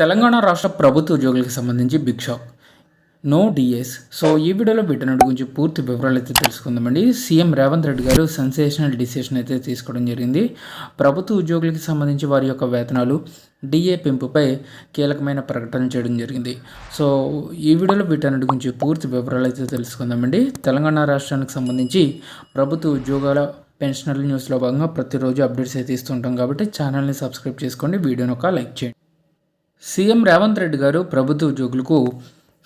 తెలంగాణ రాష్ట్ర ప్రభుత్వ ఉద్యోగులకు సంబంధించి big shock. No DS. So ఈ వీడియోలో వీటన్నిటి గురించి పూర్తి వివరాలు అయితే తెలుసుకుందామండి. సీఎం రేవంత్ రెడ్డి గారు సెన్సేషనల్ డిసిషన్ అయితే తీసుకోవడం జరిగింది. ప్రభుత్వ ఉద్యోగులకు సంబంధించి వారి యొక్క వేతనాలు డిఏ పెంపుపై కీలకమైన ప్రకటన చేయడం జరిగింది. సో ఈ వీడియోలో వీటన్నిటి గురించి పూర్తి వివరాలు అయితే తెలుసుకుందామండి. తెలంగాణ రాష్ట్రానికి సంబంధించి ప్రభుత్వ ఉద్యోగాల పెన్షనల్ న్యూస్లో భాగంగా ప్రతిరోజు అప్డేట్స్ అయితే ఇస్తుంటాం కాబట్టి ఛానల్ని సబ్స్క్రైబ్ చేసుకోండి. వీడియోని ఒక లైక్ చేయండి. సీఎం రేవంత్ రెడ్డి గారు ప్రభుత్వ ఉద్యోగులకు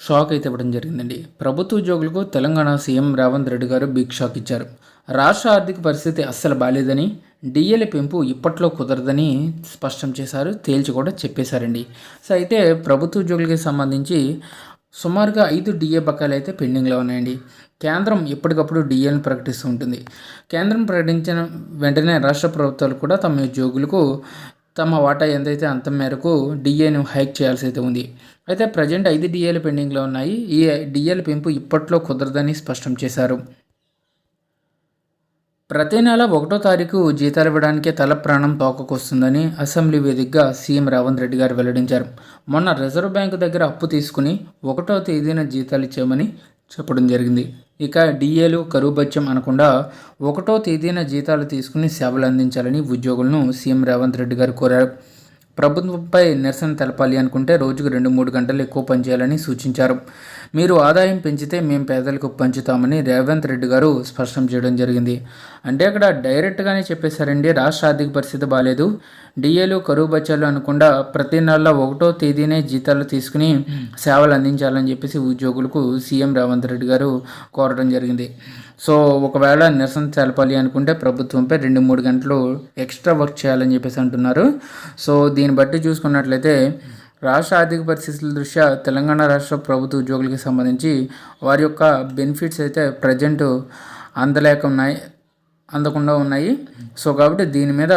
షాక్ అయితే ఇవ్వడం జరిగిందండి. ప్రభుత్వ ఉద్యోగులకు తెలంగాణ సీఎం రేవంత్ రెడ్డి గారు బిగ్ షాక్ ఇచ్చారు. రాష్ట్ర ఆర్థిక పరిస్థితి అస్సలు బాలేదని డిఎల్ పెంపు ఇప్పట్లో కుదరదని స్పష్టం చేశారు తేల్చి కూడా చెప్పేశారండి. సో అయితే ప్రభుత్వ ఉద్యోగులకి సంబంధించి సుమారుగా ఐదు డిఏ బకాయిలు అయితే పెండింగ్లో ఉన్నాయండి. కేంద్రం ఎప్పటికప్పుడు డిఏలను ప్రకటిస్తూ ఉంటుంది. కేంద్రం ప్రకటించిన వెంటనే రాష్ట్ర ప్రభుత్వాలు కూడా తమ ఉద్యోగులకు తమ వాటా ఎంతైతే అంత మేరకు డిఏను హైక్ చేయాల్సి అయితే ఉంది. అయితే ప్రజెంట్ ఐదు డిఏలు పెండింగ్లో ఉన్నాయి. ఈ డిఏల పెంపు ఇప్పట్లో కుదరదని స్పష్టం చేశారు. ప్రతి నెల ఒకటో తారీఖు జీతాలు ఇవ్వడానికే తల ప్రాణం తోకకొస్తుందని అసెంబ్లీ వేదికగా సీఎం రేవంత్ రెడ్డి గారు వెల్లడించారు. మొన్న రిజర్వ్ బ్యాంకు దగ్గర అప్పు తీసుకుని ఒకటో తేదీన జీతాలు ఇచ్చామని చెప్పడం జరిగింది. ఇక డిఏలు కరువు బత్యం అనకుండా ఒకటో తేదీన జీతాలు తీసుకుని సేవలు అందించాలని ఉద్యోగులను సీఎం రేవంత్ రెడ్డి గారు కోరారు. ప్రభుత్వంపై నిరసన తెలపాలి అనుకుంటే రోజుకు రెండు మూడు గంటలు ఎక్కువ పనిచేయాలని సూచించారు. మీరు ఆదాయం పెంచితే మేము పేదలకు పంచుతామని రేవంత్ రెడ్డి గారు స్పష్టం చేయడం జరిగింది. అంటే అక్కడ డైరెక్ట్గానే చెప్పేశారండి రాష్ట్ర ఆర్థిక పరిస్థితి బాగాలేదు డిఏలు కరువు బచ్చాలు అనకుండా ప్రతి నెల ఒకటో తేదీనే జీతాలు తీసుకుని సేవలు అందించాలని చెప్పేసి ఉద్యోగులకు సీఎం రేవంత్ రెడ్డి గారు కోరడం జరిగింది. సో ఒకవేళ నిరసన తెలపాలి అనుకుంటే ప్రభుత్వంపై రెండు మూడు గంటలు ఎక్స్ట్రా వర్క్ చేయాలని చెప్పేసి అంటున్నారు. సో దీని దీన్ని బట్టి చూసుకున్నట్లయితే రాష్ట్ర ఆర్థిక పరిస్థితుల దృష్ట్యా తెలంగాణ రాష్ట్ర ప్రభుత్వ ఉద్యోగులకి సంబంధించి వారి యొక్క బెనిఫిట్స్ అయితే ప్రజెంట్ అందలేక ఉన్నాయి అందకుండా ఉన్నాయి. సో కాబట్టి దీని మీద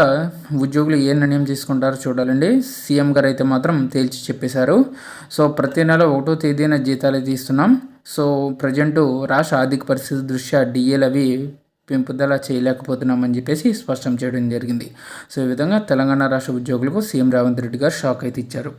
ఉద్యోగులు ఏ నిర్ణయం తీసుకుంటారో చూడాలండి. సీఎం గారు అయితే మాత్రం తేల్చి చెప్పేశారు. సో ప్రతి నెల ఒకటో తేదీన జీతాలు తీస్తున్నాం. సో ప్రజెంటు రాష్ట్ర ఆర్థిక పరిస్థితి దృష్ట్యా డిఏలు అవి పెంపుదల చేయలేకపోతున్నామని చెప్పేసి స్పష్టం చేయడం జరిగింది. సో ఈ విధంగా తెలంగాణ రాష్ట్ర ఉద్యోగులకు సీఎం రేవంత్ రెడ్డి గారు షాక్ అయితే ఇచ్చారు.